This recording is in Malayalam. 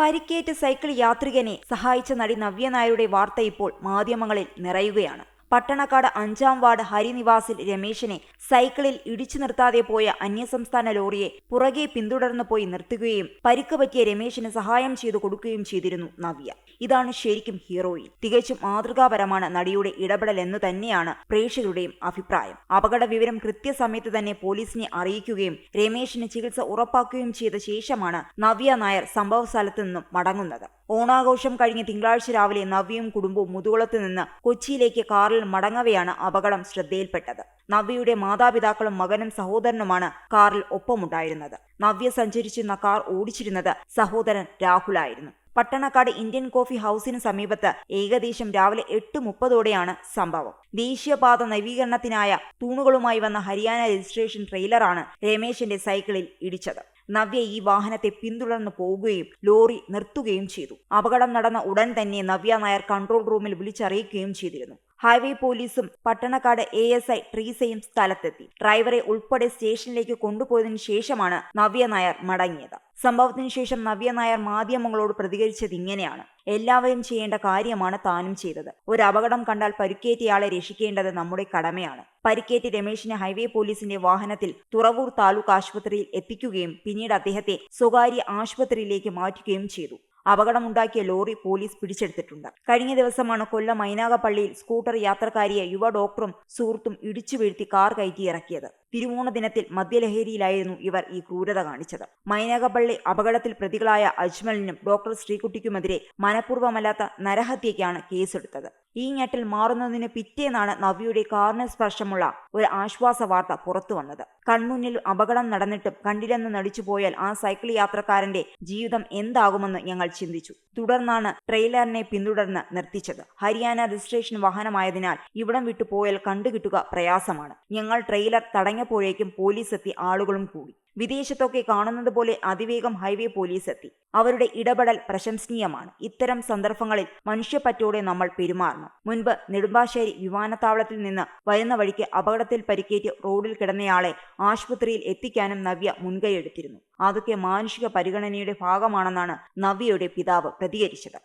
പരിക്കേറ്റ് സൈക്കിൾ യാത്രികനെ സഹായിച്ച നടി നവ്യനായരുടെ വാർത്ത ഇപ്പോൾ മാധ്യമങ്ങളിൽ നിറയുകയാണ്. പട്ടണക്കാട് അഞ്ചാം വാർഡ് ഹരിനിവാസിൽ രമേശിനെ സൈക്കിളിൽ ഇടിച്ചു നിർത്താതെ പോയ അന്യസംസ്ഥാന ലോറിയെ പുറകെ പിന്തുടർന്നു പോയി നിർത്തുകയും പരിക്ക് പറ്റിയ രമേശിന് സഹായം ചെയ്തു കൊടുക്കുകയും ചെയ്തിരുന്നു നവ്യ. ഇതാണ് ശരിക്കും ഹീറോയിൻ. തികച്ചും മാതൃകാപരമാണ് നടിയുടെ ഇടപെടൽ എന്ന് തന്നെയാണ് പ്രേക്ഷകരുടെയും അഭിപ്രായം. അപകട വിവരം കൃത്യസമയത്ത് തന്നെ പോലീസിനെ അറിയിക്കുകയും രമേശിന് ചികിത്സ ഉറപ്പാക്കുകയും ചെയ്ത ശേഷമാണ് നവ്യ നായർ സംഭവ സ്ഥലത്ത് നിന്നും മടങ്ങുന്നത്. ഓണാഘോഷം കഴിഞ്ഞ തിങ്കളാഴ്ച രാവിലെ നവ്യയും കുടുംബവും മുതുകുളത്ത് നിന്ന് കൊച്ചിയിലേക്ക് കാറിൽ മടങ്ങവെയാണ് അപകടം ശ്രദ്ധയിൽപ്പെട്ടത്. നവ്യയുടെ മാതാപിതാക്കളും മകനും സഹോദരനുമാണ് കാറിൽ ഒപ്പമുണ്ടായിരുന്നത്. നവ്യ സഞ്ചരിച്ചിരുന്ന കാർ ഓടിച്ചിരുന്നത് സഹോദരൻ രാഹുലായിരുന്നു. പട്ടണക്കാട് ഇന്ത്യൻ കോഫി ഹൌസിന് സമീപത്ത് ഏകദേശം രാവിലെ എട്ട് മുപ്പതോടെയാണ് സംഭവം. ദേശീയപാത നവീകരണത്തിനായ തൂണുകളുമായി വന്ന ഹരിയാന രജിസ്ട്രേഷൻ ട്രെയിലറാണ് രമേശിന്റെ സൈക്കിളിൽ ഇടിച്ചത്. നവ്യ ഈ വാഹനത്തെ പിന്തുടർന്ന് പോവുകയും ലോറി നിർത്തുകയും ചെയ്തു. അപകടം നടന്ന ഉടൻ തന്നെ നവ്യ നായർ കൺട്രോൾ റൂമിൽ വിളിച്ചറിയിക്കുകയും ചെയ്തിരുന്നു. ഹൈവേ പോലീസും പട്ടണക്കാട് എ എസ് ഐ ട്രീസയും സ്ഥലത്തെത്തി. ഡ്രൈവറെ ഉൾപ്പെടെ സ്റ്റേഷനിലേക്ക് കൊണ്ടുപോയതിനു ശേഷമാണ് നവ്യ നായർ മടങ്ങിയത്. സംഭവത്തിന് ശേഷം നവ്യ നായർ മാധ്യമങ്ങളോട് പ്രതികരിച്ചത് ഇങ്ങനെയാണ്. എല്ലാവരും ചെയ്യേണ്ട കാര്യമാണ് താനും ചെയ്തത്. ഒരു അപകടം കണ്ടാൽ പരിക്കേറ്റയാളെ രക്ഷിക്കേണ്ടത് നമ്മുടെ കടമയാണ്. പരിക്കേറ്റ് രമേശിനെ ഹൈവേ പോലീസിന്റെ വാഹനത്തിൽ തുറവൂർ താലൂക്ക് ആശുപത്രിയിൽ എത്തിക്കുകയും പിന്നീട് അദ്ദേഹത്തെ സ്വകാര്യ ആശുപത്രിയിലേക്ക് മാറ്റുകയും ചെയ്തു. അപകടമുണ്ടാക്കിയ ലോറി പോലീസ് പിടിച്ചെടുത്തിട്ടുണ്ട്. കഴിഞ്ഞ ദിവസമാണ് കൊല്ലം മൈനാഗപ്പള്ളിയിൽ സ്കൂട്ടർ യാത്രക്കാരിയെ യുവ ഡോക്ടറും സുഹൃത്തും ഇടിച്ചു വീഴ്ത്തി കാർ കയറ്റി ഇറക്കിയത്. തിരുവോണ ദിനത്തിൽ മദ്യലഹരിയിലായിരുന്നു ഇവർ ഈ ക്രൂരത കാണിച്ചത്. മൈനകപ്പള്ളി അപകടത്തിൽ പ്രതികളായ അജ്മലിനും ഡോക്ടർ ശ്രീകുട്ടിക്കുമെതിരെ മനഃപൂർവമല്ലാത്ത നരഹത്യയ്ക്കാണ് കേസെടുത്തത്. ഈ ഞെട്ടൽ മാറുന്നതിന് പിറ്റേന്നാണ് നവ്യയുടെ കാറിന് സ്പർശമുള്ള ഒരു ആശ്വാസ വാർത്ത പുറത്തു വന്നത്. കൺമുന്നിൽ അപകടം നടന്നിട്ടും കണ്ടില്ലെന്ന് നടിച്ചു പോയാൽ ആ സൈക്കിൾ യാത്രക്കാരന്റെ ജീവിതം എന്താകുമെന്ന് ഞങ്ങൾ ചിന്തിച്ചു. തുടർന്നാണ് ട്രെയിലറിനെ പിന്തുടർന്ന് നിർത്തിച്ചത്. ഹരിയാന രജിസ്ട്രേഷൻ വാഹനമായതിനാൽ ഇവിടം വിട്ടു പോയാൽ കണ്ടുകിട്ടുക പ്രയാസമാണ്. ഞങ്ങൾ ട്രെയിലർ തടഞ്ഞപ്പോഴേക്കും പോലീസ് എത്തി ആളുകളും കൂടി. വിദേശത്തൊക്കെ കാണുന്നത് പോലെ അതിവേഗം ഹൈവേ പോലീസ് എത്തി അവരുടെ ഇടപെടൽ പ്രശംസനീയമാണ്. ഇത്തരം സന്ദർഭങ്ങളിൽ മനുഷ്യപ്പറ്റോടെ നമ്മൾ പെരുമാറണം. മുൻപ് നെടുമ്പാശ്ശേരി വിമാനത്താവളത്തിൽ നിന്ന് വരുന്ന വഴിക്ക് അപകടത്തിൽ പരിക്കേറ്റ് റോഡിൽ കിടന്നയാളെ ആശുപത്രിയിൽ എത്തിക്കാനും നവ്യ മുൻകൈയെടുത്തിരുന്നു അതൊക്കെ മാനുഷിക പരിഗണനയുടെ ഭാഗമാണെന്നാണ് നവ്യയുടെ പിതാവ് പ്രതികരിച്ചത്.